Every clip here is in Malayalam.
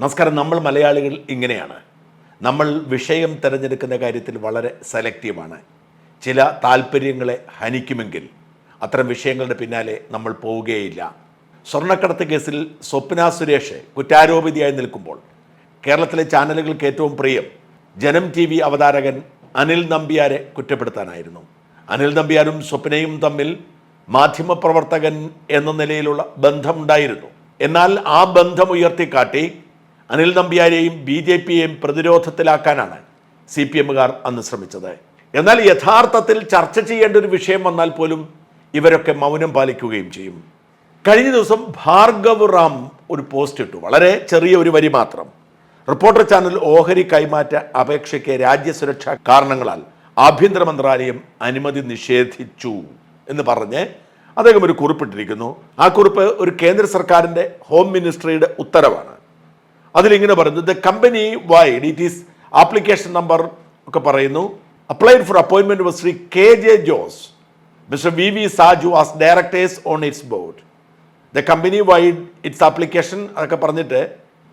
നമസ്കാരം. നമ്മൾ മലയാളികൾ ഇങ്ങനെയാണ്. നമ്മൾ വിഷയം തിരഞ്ഞെടുക്കുന്ന കാര്യത്തിൽ വളരെ സെലക്റ്റീവാണ്. ചില താല്പര്യങ്ങളെ ഹനിക്കുമെങ്കിൽ അത്തരം വിഷയങ്ങളുടെ പിന്നാലെ നമ്മൾ പോവുകയില്ല. സ്വർണക്കടത്ത് കേസിൽ സ്വപ്ന സുരേഷ് കുറ്റാരോപിതിയായി നിൽക്കുമ്പോൾ കേരളത്തിലെ ചാനലുകൾക്ക് ഏറ്റവും പ്രിയം ജനം ടി വി അവതാരകൻ അനിൽ നമ്പ്യാരെ കുറ്റപ്പെടുത്താനായിരുന്നു. അനിൽ നമ്പ്യാരും സ്വപ്നയും തമ്മിൽ മാധ്യമപ്രവർത്തകൻ എന്ന നിലയിലുള്ള ബന്ധമുണ്ടായിരുന്നു. എന്നാൽ ആ ബന്ധം ഉയർത്തിക്കാട്ടി അനിൽ നമ്പ്യാരെയും ബി ജെ പിയെയും പ്രതിരോധത്തിലാക്കാനാണ് സി പി എമ്മുകാർ അന്ന് ശ്രമിച്ചത്. എന്നാൽ യഥാർത്ഥത്തിൽ ചർച്ച ചെയ്യേണ്ട ഒരു വിഷയം വന്നാൽ പോലും ഇവരൊക്കെ മൗനം പാലിക്കുകയും ചെയ്യും. കഴിഞ്ഞ ദിവസം ഭാർഗവ് റാം ഒരു പോസ്റ്റ് ഇട്ടു. വളരെ ചെറിയ ഒരു വരി മാത്രം. റിപ്പോർട്ടർ ചാനൽ ഓഹരി കൈമാറ്റ അപേക്ഷയ്ക്ക് രാജ്യസുരക്ഷാ കാരണങ്ങളാൽ ആഭ്യന്തര മന്ത്രാലയം അനുമതി നിഷേധിച്ചു എന്ന് പറഞ്ഞ് അദ്ദേഹം ഒരു കുറിപ്പിട്ടിരിക്കുന്നു. ആ കുറിപ്പ് ഒരു കേന്ദ്ര സർക്കാരിന്റെ ഹോം മിനിസ്ട്രിയുടെ ഉത്തരവാണ്. അതിലിങ്ങനെ പറയുന്നു the company vide it is application number ഒക്കെ പറയുന്നു. Applied for അപ്പോയിൻമെന്റ് Shri K J Jose mister V V Saju as directors on its board the company vide its application അതൊക്കെ പറഞ്ഞിട്ട്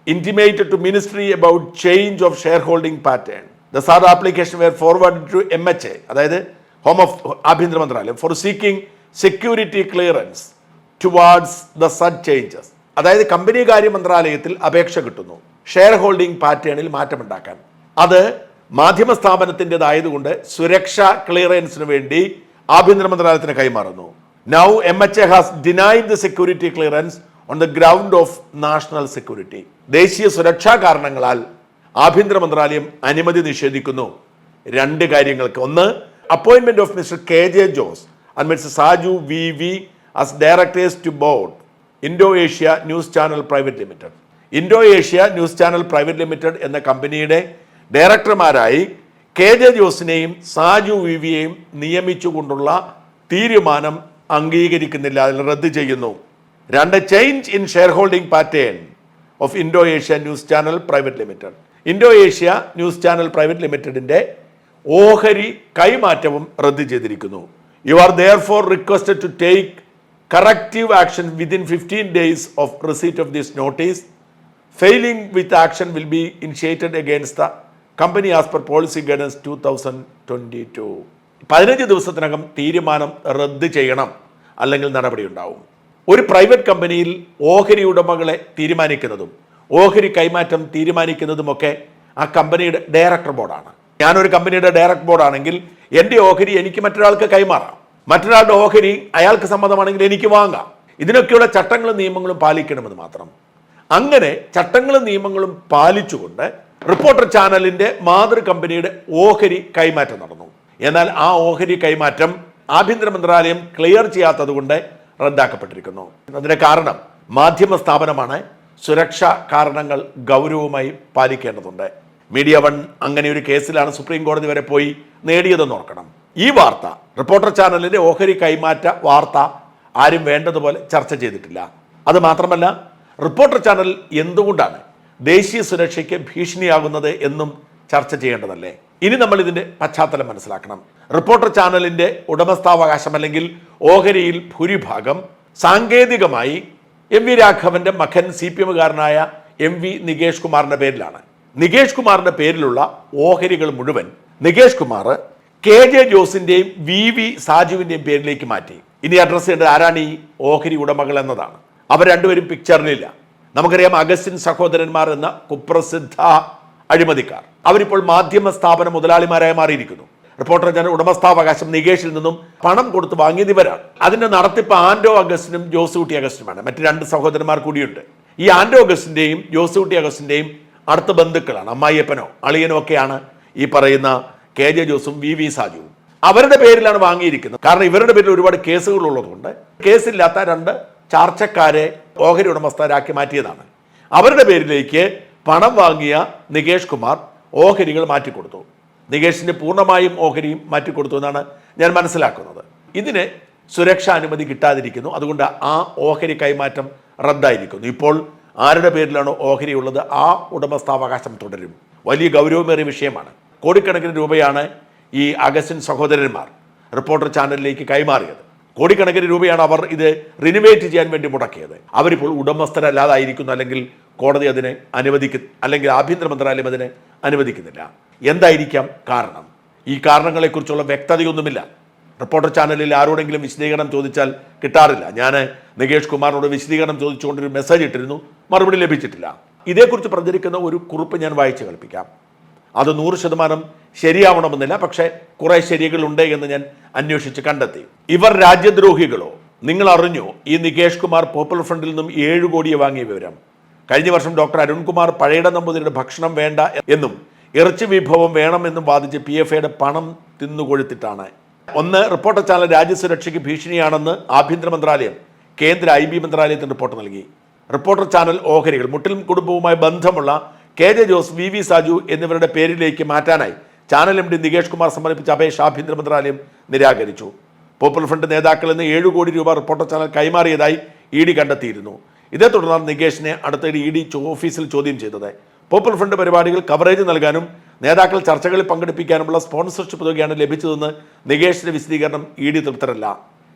intimated to ministry about change of share holding pattern the sir application were forward to M H A അതായത് ഹോം ഓഫ് ആഭ്യന്തര മന്ത്രാലയം for seeking security clearance towards the said changes അതായത് കമ്പനി കാര്യ മന്ത്രാലയത്തിൽ അപേക്ഷ കിട്ടുന്നു. ഷെയർ ഹോൾഡിംഗ് പാറ്റേണിൽ മാറ്റമുണ്ടാക്കാൻ. അത് മാധ്യമ സ്ഥാപനത്തിന്റെതായതുകൊണ്ട് സുരക്ഷാ ക്ലിയറൻസിന് വേണ്ടി ആഭ്യന്തര മന്ത്രാലയത്തിന് കൈമാറുന്നു. Now M H A has denied the security clearance on the ground of national security ദേശീയ സുരക്ഷാ കാരണങ്ങളാൽ ആഭ്യന്തര മന്ത്രാലയം അനുമതി നിഷേധിക്കുന്നു. രണ്ട് കാര്യങ്ങൾക്ക്. ഒന്ന് appointment of mister K J Jose and mister Saju V V as directors to board Indo Asia news channel private limited. Indo Asia news channel private limited എന്ന കമ്പനിയുടെ ഡയറക്ടർമാരായി കെ ജെ ജോസിനെയും സാജു വി വിയെയും നിയമിച്ചുകൊണ്ടുള്ള തീരുമാനം അംഗീകരിക്കുന്നില്ല. അതിൽ റദ്ദ് ചെയ്യുന്നു. രണ്ട് change in share holding pattern of Indo Asia news channel private limited Indo Asia news channel private ലിമിറ്റഡിന്റെ ഓഹരി കൈമാറ്റവും റദ്ദ് ചെയ്തിരിക്കുന്നു. You are there for requested to take corrective action within fifteen days of receipt of this notice failing with action will be initiated against the company as per policy guidance two thousand twenty two പതിനഞ്ച് ദിവസത്തിനകം തീരുമാനം റദ്ദ് ചെയ്യണം അല്ലെങ്കിൽ നടപടി ഉണ്ടാവും. ഒരു പ്രൈവറ്റ് കമ്പനിയിൽ ഓഹരി ഉടമകളെ തീരുമാനിക്കുന്നതും ഓഹരി കൈമാറ്റം തീരുമാനിക്കുന്നതുമൊക്കെ ആ കമ്പനിയുടെ ഡയറക്ടർ ബോർഡാണ്. ഞാനൊരു കമ്പനിയുടെ ഡയറക്ടർ ബോർഡാണെങ്കിൽ എന്റെ ഓഹരി എനിക്ക് മറ്റൊരാൾക്ക് കൈമാറാം. മറ്റൊരാളുടെ ഓഹരി അയാൾക്ക് സമ്മതമാണെങ്കിൽ എനിക്ക് വാങ്ങാം. ഇതിനൊക്കെയുള്ള ചട്ടങ്ങളും നിയമങ്ങളും പാലിക്കണമെന്ന് മാത്രം. അങ്ങനെ ചട്ടങ്ങളും നിയമങ്ങളും പാലിച്ചുകൊണ്ട് റിപ്പോർട്ടർ ചാനലിന്റെ മാതൃ കമ്പനിയുടെ ഓഹരി കൈമാറ്റം നടന്നു. എന്നാൽ ആ ഓഹരി കൈമാറ്റം ആഭ്യന്തര മന്ത്രാലയം ക്ലിയർ ചെയ്യാത്തത് കൊണ്ട് റദ്ദാക്കപ്പെട്ടിരിക്കുന്നു. അതിന് കാരണം മാധ്യമ സ്ഥാപനമാണ് സുരക്ഷാ കാരണങ്ങൾ ഗൗരവമായി പാലിക്കേണ്ടതുണ്ട്. മീഡിയ വൺ അങ്ങനെ ഒരു കേസിലാണ് സുപ്രീം കോടതി വരെ പോയി നേടിയതെന്ന് ഓർക്കണം. ഈ വാർത്ത റിപ്പോർട്ടർ ചാനലിന്റെ ഓഹരി കൈമാറ്റ വാർത്ത ആരും വേണ്ടതുപോലെ ചർച്ച ചെയ്തിട്ടില്ല. അത് മാത്രമല്ല റിപ്പോർട്ടർ ചാനൽ എന്തുകൊണ്ടാണ് ദേശീയ സുരക്ഷയ്ക്ക് ഭീഷണിയാകുന്നത് എന്നും ചർച്ച ചെയ്യേണ്ടതല്ലേ? ഇനി നമ്മൾ ഇതിന്റെ പശ്ചാത്തലം മനസ്സിലാക്കണം. റിപ്പോർട്ടർ ചാനലിന്റെ ഉടമസ്ഥാവകാശം അല്ലെങ്കിൽ ഓഹരിയിൽ ഭൂരിഭാഗം സാങ്കേതികമായി എം വി രാഘവന്റെ മകൻ സി പി എമ്മുകാരനായ എം വി നികേഷ് കുമാറിന്റെ പേരിലാണ്. നികേഷ് കുമാറിന്റെ പേരിലുള്ള ഓഹരികൾ മുഴുവൻ നികേഷ് കുമാർ കെ ജെ ജോസിന്റെയും വി വി സാജുവിന്റെയും പേരിലേക്ക് മാറ്റി. ഇനി അഡ്രസ് ചെയ്യേണ്ടത് ആരാണ് ഈ ഓഹരി ഉടമകൾ എന്നതാണ്. അവർ രണ്ടുപേരും പിക്ചറിലില്ല നമുക്കറിയാം അഗസ്റ്റിൻ സഹോദരന്മാർ എന്ന കുപ്രസിദ്ധ അഴിമതിക്കാർ. അവരിപ്പോൾ മാധ്യമ സ്ഥാപന മുതലാളിമാരായി മാറിയിരിക്കുന്നു. റിപ്പോർട്ടർ ജനറൽ ഉടമസ്ഥാവകാശം നികേഷിൽ നിന്നും പണം കൊടുത്ത് വാങ്ങിയത് ഇവരാണ്. അതിന്റെ നടത്തിപ്പ് ആൻഡോ അഗസ്റ്റിനും ജോസൂട്ടി അഗസ്റ്റിനുമാണ്. മറ്റ് രണ്ട് സഹോദരന്മാർ കൂടിയുണ്ട്. ഈ ആൻഡോ അഗസ്റ്റിന്റെയും ജോസൂട്ടി അഗസ്റ്റിന്റെയും അടുത്ത ബന്ധുക്കളാണ്. അമ്മായിയപ്പനോ അളിയനോ ഒക്കെയാണ് ഈ പറയുന്ന കെ ജെ ജോസും വി വി സാജുവും. അവരുടെ പേരിലാണ് വാങ്ങിയിരിക്കുന്നത്. കാരണം ഇവരുടെ പേരിൽ ഒരുപാട് കേസുകൾ ഉള്ളതുകൊണ്ട് കേസില്ലാത്ത രണ്ട് ചാർച്ചക്കാരെ ഓഹരി ഉടമസ്ഥരാക്കി മാറ്റിയതാണ്. അവരുടെ പേരിലേക്ക് പണം വാങ്ങിയ നികേഷ് കുമാർ ഓഹരികൾ മാറ്റിക്കൊടുത്തു. നികേഷിന് പൂർണമായും ഓഹരിയും മാറ്റിക്കൊടുത്തു എന്നാണ് ഞാൻ മനസ്സിലാക്കുന്നത്. ഇതിന് സുരക്ഷാ അനുമതി കിട്ടാതിരിക്കുന്നു. അതുകൊണ്ട് ആ ഓഹരി കൈമാറ്റം റദ്ദായിരിക്കുന്നു. ഇപ്പോൾ ആരുടെ പേരിലാണ് ഓഹരി ഉള്ളത് ആ ഉടമസ്ഥാവകാശം തുടരും. വലിയ ഗൗരവമേറിയ വിഷയമാണ്. കോടിക്കണക്കിന് രൂപയാണ് ഈ അഗസ്റ്റിൻ സഹോദരന്മാർ റിപ്പോർട്ടർ ചാനലിലേക്ക് കൈമാറിയത്. കോടിക്കണക്കിന് രൂപയാണ് അവർ ഇത് റിനുവേറ്റ് ചെയ്യാൻ വേണ്ടി മുടക്കിയത്. അവരിപ്പോൾ ഉടമസ്ഥരല്ലാതായിരിക്കുന്നു അല്ലെങ്കിൽ കോടതി അതിനെ അനുവദിക്ക അല്ലെങ്കിൽ ആഭ്യന്തര മന്ത്രാലയം അതിനെ അനുവദിക്കുന്നില്ല. എന്തായിരിക്കാം കാരണം? ഈ കാരണങ്ങളെക്കുറിച്ചുള്ള വ്യക്തതയൊന്നുമില്ല. റിപ്പോർട്ടർ ചാനലിൽ ആരോടെങ്കിലും വിശദീകരണം ചോദിച്ചാൽ കിട്ടാറില്ല. ഞാൻ നികേഷ് കുമാറിനോട് വിശദീകരണം ചോദിച്ചുകൊണ്ട് ഒരു മെസ്സേജ് ഇട്ടിരുന്നു. മറുപടി ലഭിച്ചിട്ടില്ല. ഇതേക്കുറിച്ച് പ്രചരിക്കുന്ന ഒരു കുറിപ്പ് ഞാൻ വായിച്ചു കേൾപ്പിക്കാം. അത് നൂറ് ശതമാനം ശരിയാവണമെന്നില്ല പക്ഷേ കുറെ ശരികളുണ്ട് എന്ന് ഞാൻ അന്വേഷിച്ച് കണ്ടെത്തി. ഇവർ രാജ്യദ്രോഹികളോ നിങ്ങൾ അറിഞ്ഞു ഈ നികേഷ് കുമാർ പോപ്പുലർ ഫ്രണ്ടിൽ നിന്നും ഏഴ് കോടിയെ വാങ്ങിയ വിവരം? കഴിഞ്ഞ വർഷം ഡോക്ടർ അരുൺകുമാർ പഴയട നമ്പൂതിരിയുടെ ഭക്ഷണം വേണ്ട എന്നും ഇറച്ചി വിഭവം വേണമെന്നും വാദിച്ച് പി എഫ് ഐയുടെ പണം തിന്നുകൊഴുത്തിട്ടാണ് ഒന്ന് റിപ്പോർട്ടർ ചാനൽ രാജ്യസുരക്ഷയ്ക്ക് ഭീഷണിയാണെന്ന് ആഭ്യന്തര മന്ത്രാലയം കേന്ദ്ര ഐ ബി മന്ത്രാലയത്തിന് റിപ്പോർട്ട് നൽകി. റിപ്പോർട്ടർ ചാനൽ ഓഹരികൾ മുട്ടിലും കുടുംബവുമായി ബന്ധമുള്ള K J Jose V V Saju എന്നിവരുടെ പേരിലേക്ക് മാറ്റാനായി channel M D Nikesh Kumar സമർപ്പിച്ച അപേക്ഷ ആഭ്യന്തര മന്ത്രാലയം നിരാകരിച്ചു. പോപ്പുലർ ഫ്രണ്ട് നേതാക്കളിൽ നിന്ന് ഏഴ് കോടി രൂപ റിപ്പോർട്ടർ ചാനൽ കൈമാറിയതായി ഇ ഡി കണ്ടെത്തിയിരുന്നു. ഇതേ തുടർന്നാണ് നികേഷിനെ അടുത്തിടെ ഇ ഡി ഓഫീസിൽ ചോദ്യം ചെയ്തത്. പോപ്പുലർ ഫ്രണ്ട് പരിപാടികൾ കവറേജ് നൽകാനും നേതാക്കൾ ചർച്ചകളിൽ പങ്കെടുപ്പിക്കാനുമുള്ള സ്പോൺസർഷിപ്പ് തുകയാണ് ലഭിച്ചതെന്ന് നികേഷിന്റെ വിശദീകരണം ഇ ഡി തൃപ്തരല്ല.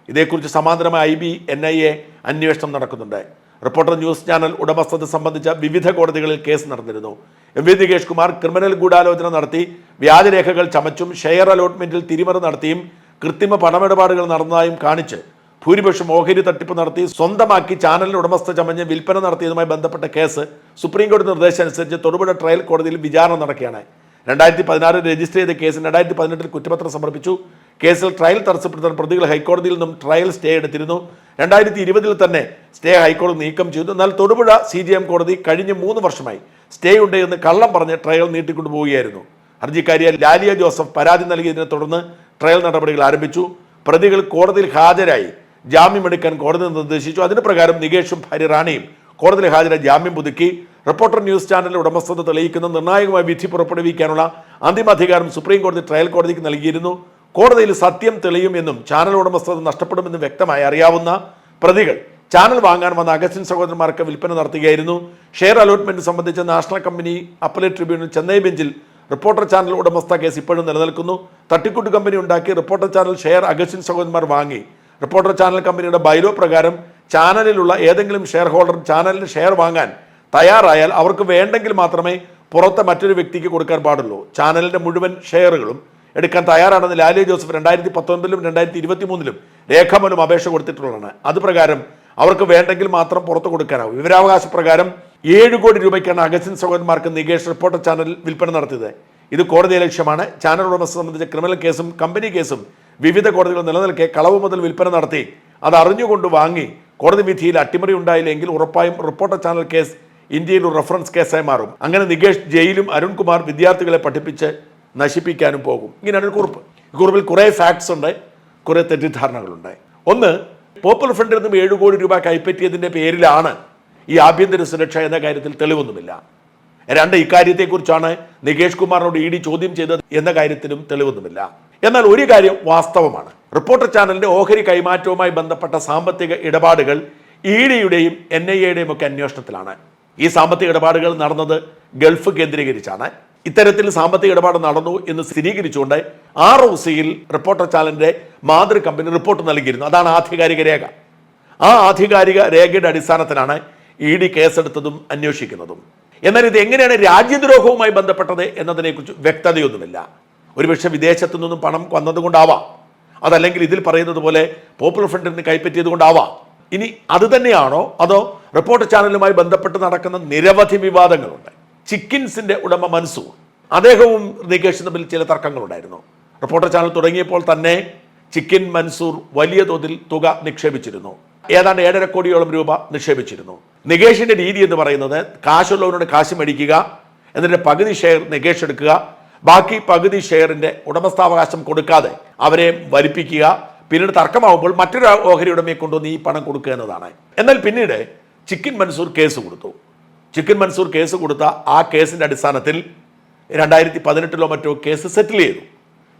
ഇതേക്കുറിച്ച് സമാന്തരമായി I B N I A അന്വേഷണം നടക്കുന്നുണ്ട്. റിപ്പോർട്ടർ ന്യൂസ് ചാനൽ ഉടമസ്ഥത സംബന്ധിച്ച വിവിധ കോടതികളിൽ കേസ് നടന്നിരുന്നു. M V Nikesh Kumar criminal ഗൂഢാലോചന നടത്തി വ്യാജരേഖകൾ ചമച്ചും ഷെയർ അലോട്ട്മെന്റിൽ തിരിമറി നടത്തിയും കൃത്രിമ പണമിടപാടുകൾ നടന്നതായും കാണിച്ച് ഭൂരിപക്ഷം ഓഹരി തട്ടിപ്പ് നടത്തി സ്വന്തമാക്കി ചാനലിന് ഉടമസ്ഥ ചമഞ്ഞ് വിൽപ്പന നടത്തിയതുമായി ബന്ധപ്പെട്ട കേസ് സുപ്രീംകോടതി നിർദ്ദേശം അനുസരിച്ച് തൊടുപുഴ ട്രയൽ കോടതിയിൽ വിചാരണ നടക്കുകയാണ്. രണ്ടായിരത്തി പതിനാറിൽ രജിസ്റ്റർ ചെയ്ത കേസിൽ രണ്ടായിരത്തി പതിനെട്ടിൽ കുറ്റപത്രം സമർപ്പിച്ചു. കേസിൽ ട്രയൽ തടസ്സപ്പെടുത്താൻ പ്രതികൾ ഹൈക്കോടതിയിൽ നിന്നും ട്രയൽ സ്റ്റേ എടുത്തിരുന്നു. രണ്ടായിരത്തി ഇരുപതിൽ തന്നെ സ്റ്റേ ഹൈക്കോടതി നീക്കം ചെയ്തു. എന്നാൽ തൊടുപുഴ സി ജി എം കോടതി കഴിഞ്ഞ മൂന്ന് വർഷമായി സ്റ്റേ ഉണ്ട് എന്ന് കള്ളം പറഞ്ഞ് ട്രയൽ നീട്ടിക്കൊണ്ടുപോവുകയായിരുന്നു ഹർജിക്കാരിയ ലാലിയ ജോസഫ് പരാതി നൽകിയതിനെ തുടർന്ന് ട്രയൽ നടപടികൾ ആരംഭിച്ചു. പ്രതികൾ കോടതിയിൽ ഹാജരായി ജാമ്യമെടുക്കാൻ കോടതി നിർദ്ദേശിച്ചു. അതിന് പ്രകാരം നികേഷും ഭാര്യ റാണിയും കോടതിയിൽ ഹാജരായി ജാമ്യം പുതുക്കി. റിപ്പോർട്ടർ ന്യൂസ് ചാനലിന്റെ ഉടമസ്ഥത തെളിയിക്കുന്ന നിർണായകമായ വിധി പുറപ്പെടുവിക്കാനുള്ള അന്തിമ അധികാരം സുപ്രീം കോടതി ട്രയൽ കോടതിക്ക് നൽകിയിരുന്നു. കോടതിയിൽ സത്യം തെളിയുമെന്നും ചാനൽ ഉടമസ്ഥത നഷ്ടപ്പെടുമെന്നും വ്യക്തമായി അറിയാവുന്ന പ്രതികൾ ചാനൽ വാങ്ങാൻ വന്ന അഗസ്റ്റിൻ സഹോദരന്മാർക്ക് വിൽപ്പന നടത്തുകയായിരുന്നു. ഷെയർ അലോട്ട്മെന്റ് സംബന്ധിച്ച national company appellate tribunal Chennai ബെഞ്ചിൽ റിപ്പോർട്ടർ ചാനൽ ഉടമസ്ഥ കേസ് ഇപ്പോഴും നിലനിൽക്കുന്നു. തട്ടിക്കൂട്ട് കമ്പനി ഉണ്ടാക്കി റിപ്പോർട്ടർ ചാനൽ ഷെയർ അഗസ്റ്റിൻ സഹോദരന്മാർ വാങ്ങി. റിപ്പോർട്ടർ ചാനൽ കമ്പനിയുടെ ബൈലോ പ്രകാരം ചാനലിലുള്ള ഏതെങ്കിലും ഷെയർ ഹോൾഡർ ചാനലിന് ഷെയർ വാങ്ങാൻ തയ്യാറായാൽ അവർക്ക് വേണ്ടെങ്കിൽ മാത്രമേ പുറത്തെ മറ്റൊരു വ്യക്തിക്ക് കൊടുക്കാൻ പാടുള്ളൂ. ചാനലിന്റെ മുഴുവൻ ഷെയറുകളും എടുക്കാൻ തയ്യാറാണെന്ന് ലാലി ജോസഫ് രണ്ടായിരത്തി പത്തൊൻപതിലും രണ്ടായിരത്തി ഇരുപത്തി മൂന്നിലും രേഖാമൂലം അപേക്ഷ കൊടുത്തിട്ടുള്ളതാണ്. അത് പ്രകാരം അവർക്ക് വേണ്ടെങ്കിൽ മാത്രം പുറത്തു കൊടുക്കാനാവും. വിവരാവകാശ പ്രകാരം ഏഴ് കോടി രൂപയ്ക്കാണ് അഗസ്റ്റിൻ സഹോദരന്മാർക്ക് നികേഷ് റിപ്പോർട്ടർ ചാനൽ വിൽപ്പന നടത്തിയത്. ഇത് കോടതി ലക്ഷ്യമാണ്. ചാനൽ ഉടമസ്ഥ സംബന്ധിച്ച ക്രിമിനൽ കേസും കമ്പനി കേസും വിവിധ കോടതികൾ നിലനിൽക്കെ കളവ് മുതൽ വിൽപ്പന നടത്തി. അത് അറിഞ്ഞുകൊണ്ട് വാങ്ങി കോടതി വിധിയിൽ അട്ടിമറി ഉണ്ടായില്ലെങ്കിൽ ഉറപ്പായും റിപ്പോർട്ടർ ചാനൽ കേസ് ഇന്ത്യയിൽ ഒരു റെഫറൻസ് കേസായി മാറും. അങ്ങനെ നികേഷ് ജയിലും അരുൺകുമാർ വിദ്യാർത്ഥികളെ പഠിപ്പിച്ച് നശിപ്പിക്കാനും പോകും. ഇങ്ങനെയാണ് ഒരു കുറിപ്പ്. ഈ കുറിപ്പിൽ കുറേ ഫാക്ട്സ് ഉണ്ട് കുറേ തെറ്റിദ്ധാരണകളുണ്ട് ഒന്ന് പോപ്പുലർ ഫ്രണ്ടിൽ നിന്നും ഏഴ് കോടി രൂപ കൈപ്പറ്റിയതിന്റെ പേരിലാണ് ഈ ആഭ്യന്തര സുരക്ഷ എന്ന കാര്യത്തിൽ തെളിവൊന്നുമില്ല. രണ്ട് ഇക്കാര്യത്തെക്കുറിച്ചാണ് നികേഷ് കുമാറിനോട് ഇ ഡി ചോദ്യം ചെയ്തത് എന്ന കാര്യത്തിലും തെളിവൊന്നുമില്ല. എന്നാൽ ഒരു കാര്യം വാസ്തവമാണ്. റിപ്പോർട്ടർ ചാനലിന്റെ ഓഹരി കൈമാറ്റവുമായി ബന്ധപ്പെട്ട സാമ്പത്തിക ഇടപാടുകൾ ഇ ഡിയുടെയും എൻ ഐ എയുടെയും ഒക്കെ അന്വേഷണത്തിലാണ്. ഈ സാമ്പത്തിക ഇടപാടുകൾ നടന്നത് ഗൾഫ് കേന്ദ്രീകരിച്ചാണ്. ഇത്തരത്തിൽ സാമ്പത്തിക ഇടപാട് നടന്നു എന്ന് സ്ഥിരീകരിച്ചുകൊണ്ട് ആർ ഒ സിയിൽ റിപ്പോർട്ടർ ചാനലിന്റെ മാതൃ കമ്പനി റിപ്പോർട്ട് നൽകിയിരുന്നു. അതാണ് ആധികാരിക രേഖ. ആ ആധികാരിക രേഖയുടെ അടിസ്ഥാനത്തിലാണ് ഇ ഡി കേസെടുത്തതും അന്വേഷിക്കുന്നതും. എന്നാൽ ഇത് എങ്ങനെയാണ് രാജ്യദ്രോഹവുമായി ബന്ധപ്പെട്ടത് എന്നതിനെക്കുറിച്ച് വ്യക്തതയൊന്നുമില്ല. ഒരുപക്ഷെ വിദേശത്തു നിന്നും പണം വന്നതുകൊണ്ടാവാം. അതല്ലെങ്കിൽ ഇതിൽ പറയുന്നത് പോലെ പോപ്പുലർ ഫ്രണ്ടിൽ നിന്ന് കൈപ്പറ്റിയത് കൊണ്ടാവാം. ഇനി അത് തന്നെയാണോ? അതോ റിപ്പോർട്ട് ചാനലുമായി ബന്ധപ്പെട്ട് നടക്കുന്ന നിരവധി വിവാദങ്ങളുണ്ട്. ചിക്കിൻസിന്റെ ഉടമ മൻസൂർ അദ്ദേഹവും നികേഷ് തമ്മിൽ ചില തർക്കങ്ങളുണ്ടായിരുന്നു. റിപ്പോർട്ടർ ചാനൽ തുടങ്ങിയപ്പോൾ തന്നെ ചിക്കിൻ മൻസൂർ വലിയ തോതിൽ തുക നിക്ഷേപിച്ചിരുന്നു. ഏതാണ്ട് ഏഴര കോടിയോളം രൂപ നിക്ഷേപിച്ചിരുന്നു. നികേഷിന്റെ രീതി എന്ന് പറയുന്നത് കാശുള്ളവനോട് കാശ് മേടിക്കുക എന്നിട്ട് പകുതി ഷെയർ നികേഷ് എടുക്കുക ബാക്കി പകുതി ഷെയറിന്റെ ഉടമസ്ഥാവകാശം കൊടുക്കാതെ അവരെ വലിപ്പിക്കുക പിന്നീട് തർക്കമാവുമ്പോൾ മറ്റൊരു ഓഹരി ഉടമയെ കൊണ്ടുവന്ന് ഈ പണം കൊടുക്കുക എന്നതാണ്. എന്നാൽ പിന്നീട് ചിക്കിൻ മൻസൂർ കേസ് കൊടുത്തു. ചിക്കൻ മൻസൂർ കേസ് കൊടുത്ത ആ കേസിന്റെ അടിസ്ഥാനത്തിൽ രണ്ടായിരത്തി പതിനെട്ടിലോ മറ്റോ കേസ് സെറ്റിൽ ചെയ്തു.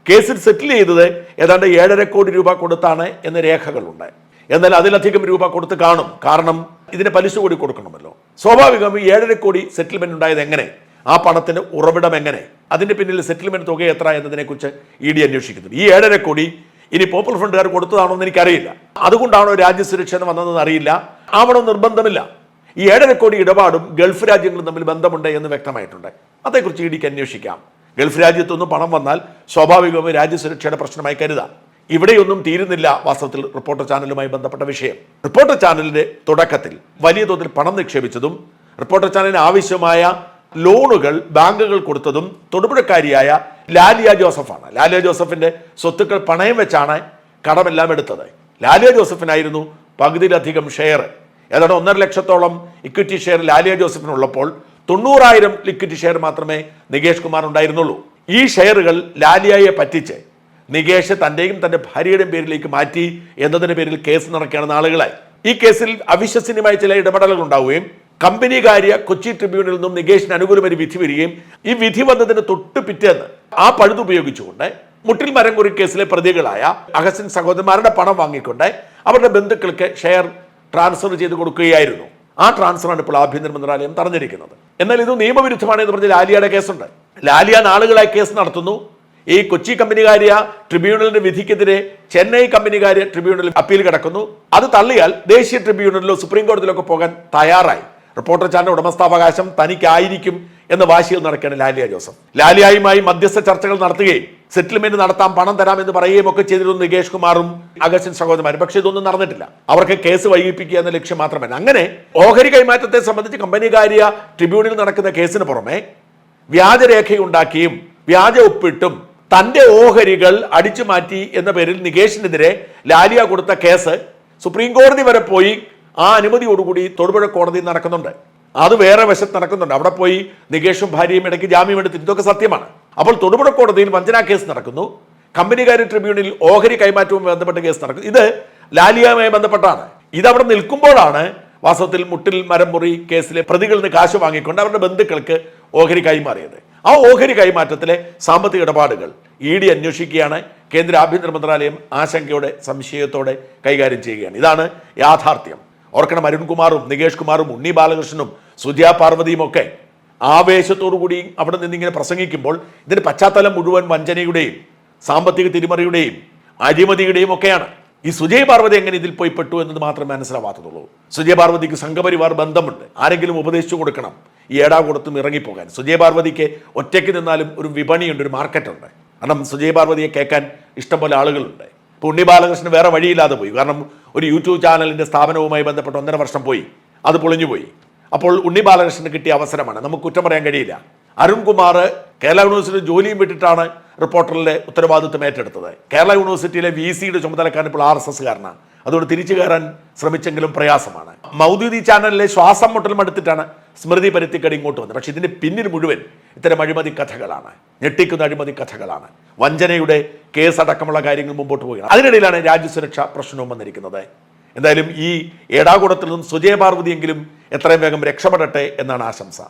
കേസിൽ സെറ്റിൽ ചെയ്തത് ഏതാണ്ട് ഏഴര കോടി രൂപ കൊടുത്താണ് എന്ന രേഖകളുണ്ട്. എന്നാൽ അതിലധികം രൂപ കൊടുത്ത് കാണും. കാരണം ഇതിന് പലിശ കൂടി കൊടുക്കണമല്ലോ. സ്വാഭാവികം ഏഴര കോടി സെറ്റിൽമെന്റ് ഉണ്ടായത് എങ്ങനെ? ആ പണത്തിന് ഉറവിടം എങ്ങനെ? അതിന്റെ പിന്നിൽ സെറ്റിൽമെന്റ് തുക എത്ര എന്നതിനെക്കുറിച്ച് ഇ ഡി അന്വേഷിക്കുന്നു. ഈ ഏഴര കോടി ഇനി പോപ്പുലർ ഫ്രണ്ടുകാർ കൊടുത്തതാണോ എന്ന് എനിക്കറിയില്ല. അതുകൊണ്ടാണോ രാജ്യസുരക്ഷ എന്ന് വന്നതെന്ന് അറിയില്ല. ആവണം നിർബന്ധമില്ല. ഈ ഏഴര കോടി ഇടപാടും ഗൾഫ് രാജ്യങ്ങളും തമ്മിൽ ബന്ധമുണ്ട് എന്ന് വ്യക്തമായിട്ടുണ്ട്. അതേക്കുറിച്ച് ഇ ഡിക്ക് അന്വേഷിക്കാം. ഗൾഫ് രാജ്യത്തൊന്നും പണം വന്നാൽ സ്വാഭാവികമായും രാജ്യസുരക്ഷയുടെ പ്രശ്നമായി കരുതാം. ഇവിടെയൊന്നും തീരുന്നില്ല വാസ്തവത്തിൽ റിപ്പോർട്ടർ ചാനലുമായി ബന്ധപ്പെട്ട വിഷയം. റിപ്പോർട്ടർ ചാനലിന്റെ തുടക്കത്തിൽ വലിയ തോതിൽ പണം നിക്ഷേപിച്ചതും റിപ്പോർട്ടർ ചാനലിന് ആവശ്യമായ ലോണുകൾ ബാങ്കുകൾ കൊടുത്തതും തൊടുപുഴക്കാരിയായ ലാലിയ ജോസഫാണ്. ലാലിയ ജോസഫിന്റെ സ്വത്തുക്കൾ പണയം വെച്ചാണ് കടമെല്ലാം എടുത്തത്. ലാലിയ ജോസഫിനായിരുന്നു പകുതിയിലധികം ഷെയർ ഏതാണ്ട് ഒന്നര ലക്ഷത്തോളം ഇക്വിറ്റി ഷെയർ ലാലിയ ജോസഫിനുള്ളപ്പോൾ തൊണ്ണൂറായിരം ഇക്വിറ്റി ഷെയർ മാത്രമേ നികേഷ് കുമാർ ഉണ്ടായിരുന്നുള്ളൂ. ഈ ഷെയറുകൾ ലാലിയയെ പറ്റിച്ച് നികേഷ് തന്റെയും തന്റെ ഭാര്യയുടെയും പേരിലേക്ക് മാറ്റി എന്നതിന്റെ പേരിൽ കേസ് നടക്കുകയാണ് നാളുകളായി. ഈ കേസിൽ അവിശ്വസനീയമായ ചില ഇടപെടലുകൾ ഉണ്ടാവുകയും കമ്പനി കാര്യ കൊച്ചി ട്രിബ്യൂണലിൽ നിന്നും നികേഷിന് അനുകൂലം ഒരു വിധി വരികയും ഈ വിധി വന്നതിന് തൊട്ട് പിറ്റേന്ന് ആ പഴുത് ഉപയോഗിച്ചുകൊണ്ട് മുട്ടിൽ മരംകുറി കേസിലെ പ്രതികളായ അഹസിൻ സഹോദരന്മാരുടെ പണം വാങ്ങിക്കൊണ്ട് അവരുടെ ബന്ധുക്കൾക്ക് ഷെയർ ട്രാൻസ്ഫർ ചെയ്ത് കൊടുക്കുകയായിരുന്നു. ആ ട്രാൻസ്ഫറാണ് ഇപ്പോൾ ആഭ്യന്തര മന്ത്രാലയം തടഞ്ഞിരിക്കുന്നത്. എന്നാൽ ഇത് നിയമവിരുദ്ധമാണ് എന്ന് പറഞ്ഞ് ലാലിയയുടെ കേസുണ്ട്. ലാലിയ നാളുകളായി കേസ് നടത്തുന്നു. ഈ കൊച്ചി കമ്പനികാരിയ ട്രിബ്യൂണലിന്റെ വിധിക്കെതിരെ ചെന്നൈ കമ്പനികാരി ട്രിബ്യൂണലിൽ അപ്പീൽ കിടക്കുന്നു. അത് തള്ളിയാൽ ദേശീയ ട്രിബ്യൂണലിലോ സുപ്രീം കോടതിയിലൊക്കെ പോകാൻ തയ്യാറായി. റിപ്പോർട്ടർ ചാനൽ ഉടമസ്ഥാവകാശം തനിക്കായിരിക്കും എന്ന വാശിയിൽ നടക്കുകയാണ് ലാലിയ ജോസഫ്. ലാലിയായുമായി മധ്യസ്ഥ ചർച്ചകൾ നടത്തുകയും സെറ്റിൽമെന്റ് നടത്താം പണം തരാം എന്ന് പറയുകയും ഒക്കെ ചെയ്തിരുന്നു നികേഷ് കുമാറും അഗസ്റ്റിൻ സഹോദരന്മാരും. പക്ഷേ ഇതൊന്നും നടന്നിട്ടില്ല. അവർക്ക് കേസ് വൈകിപ്പിക്കുക എന്ന ലക്ഷ്യം മാത്രമല്ല. അങ്ങനെ ഓഹരി കൈമാറ്റത്തെ സംബന്ധിച്ച് കമ്പനി കാര്യ ട്രിബ്യൂണലിൽ നടക്കുന്ന കേസിന് പുറമെ വ്യാജരേഖയുണ്ടാക്കിയും വ്യാജ ഒപ്പിട്ടും തന്റെ ഓഹരികൾ അടിച്ചു മാറ്റി എന്ന പേരിൽ നികേഷിനെതിരെ ലാലിയ കൊടുത്ത കേസ് സുപ്രീം കോടതി വരെ പോയി ആ അനുമതിയോടുകൂടി തൊടുപുഴ കോടതി നടക്കുന്നുണ്ട്. അത് വേറെ വശത്ത് നടക്കുന്നുണ്ട്. അവിടെ പോയി നികേഷും ഭാര്യയും ഇടയ്ക്ക് ജാമ്യം എടുത്തിട്ട് ഇതൊക്കെ സത്യമാണ്. അപ്പോൾ തൊടുപുഴ കോടതിയിൽ വഞ്ചനാ കേസ് നടക്കുന്നു. കമ്പനികാര്യ ട്രിബ്യൂണലിൽ ഓഹരി കൈമാറ്റവും ബന്ധപ്പെട്ട കേസ് നടക്കുന്നു. ഇത് ലാലിയയുമായി ബന്ധപ്പെട്ടാണ്. അവിടെ നിൽക്കുമ്പോഴാണ് വാസ്തവത്തിൽ മുട്ടിൽ മരം മുറി കേസിലെ പ്രതികളിൽ നിന്ന് കാശ് വാങ്ങിക്കൊണ്ട് അവരുടെ ബന്ധുക്കൾക്ക് ഓഹരി കൈമാറിയത്. ആ ഓഹരി കൈമാറ്റത്തിലെ സാമ്പത്തിക ഇടപാടുകൾ ഇ ഡി അന്വേഷിക്കുകയാണ്. കേന്ദ്ര ആഭ്യന്തര മന്ത്രാലയം ആശങ്കയോടെ സംശയത്തോടെ കൈകാര്യം ചെയ്യുകയാണ്. ഇതാണ് യാഥാർത്ഥ്യം. ഓർക്കണം അരുൺകുമാറും നികേഷ് കുമാറും ഉണ്ണി ബാലകൃഷ്ണനും സുജയ പാർവതിയും ഒക്കെ ആവേശത്തോടു കൂടി അവിടെ നിന്നിങ്ങനെ പ്രസംഗിക്കുമ്പോൾ ഇതിന്റെ പശ്ചാത്തലം മുഴുവൻ വഞ്ചനയുടെയും സാമ്പത്തിക തിരിമറിയുടെയും അഴിമതിയുടെയും ഒക്കെയാണ്. ഈ സുജയ് പാർവതി എങ്ങനെ ഇതിൽ പോയി പെട്ടു എന്നത് മാത്രമേ മനസ്സിലാവാത്തതുള്ളൂ. സുജയ് പാർവതിക്ക് സംഘപരിവാർ ബന്ധമുണ്ട്. ആരെങ്കിലും ഉപദേശിച്ചു കൊടുക്കണം. ഈ ഏടാകൂടത്തും ഇറങ്ങിപ്പോകാൻ. സുജയ് പാർവതിക്ക് ഒറ്റയ്ക്ക് നിന്നാലും ഒരു വിപണിയുണ്ട് ഒരു മാർക്കറ്റുണ്ട്. കാരണം സുജയ് പാർവതിയെ കേൾക്കാൻ ഇഷ്ടംപോലെ ആളുകളുണ്ട്. ഉണ്ണി ബാലകൃഷ്ണൻ വേറെ വഴിയില്ലാതെ പോയി. കാരണം ഒരു യൂട്യൂബ് ചാനലിന്റെ സ്ഥാപനവുമായി ബന്ധപ്പെട്ട് ഒന്നര വർഷം പോയി. അത് പൊളിഞ്ഞുപോയി അപ്പോൾ ഉണ്ണി ബാലകൃഷ്ണന് കിട്ടിയ അവസരമാണ്. നമുക്ക് കുറ്റം പറയാൻ കഴിയില്ല. അരുൺകുമാർ കേരള യൂണിവേഴ്സിറ്റി ജോലിയും വിട്ടിട്ടാണ് റിപ്പോർട്ടറിലെ ഉത്തരവാദിത്വം ഏറ്റെടുത്തത്. കേരള യൂണിവേഴ്സിറ്റിയിലെ വി സിയുടെ ചുമതലക്കാരൻ ഇപ്പോൾ ആർ എസ് എസ്സുകാരനാണ് അതുകൊണ്ട് തിരിച്ചു കയറാൻ ശ്രമിച്ചെങ്കിലും പ്രയാസമാണ്. മൗദ്യുതി ചാനലിലെ ശ്വാസം മുട്ടലും എടുത്തിട്ടാണ് സ്മൃതി പരുത്തിക്കടി ഇങ്ങോട്ട് വന്നത്. പക്ഷെ ഇതിന്റെ പിന്നിൽ മുഴുവൻ ഇത്തരം അഴിമതി കഥകളാണ്. ഞെട്ടിക്കുന്ന അഴിമതി കഥകളാണ്. വഞ്ചനയുടെ കേസടക്കമുള്ള കാര്യങ്ങൾ മുമ്പോട്ട് പോവുകയാണ്. അതിനിടയിലാണ് രാജ്യസുരക്ഷാ പ്രശ്നവും വന്നിരിക്കുന്നത്. എന്തായാലും ഈ ഏടാകൂടത്തിൽ നിന്നും സുജയ പാർവതിയെങ്കിലും എത്രയും വേഗം രക്ഷപ്പെടട്ടെ എന്നാണ് ആശംസ.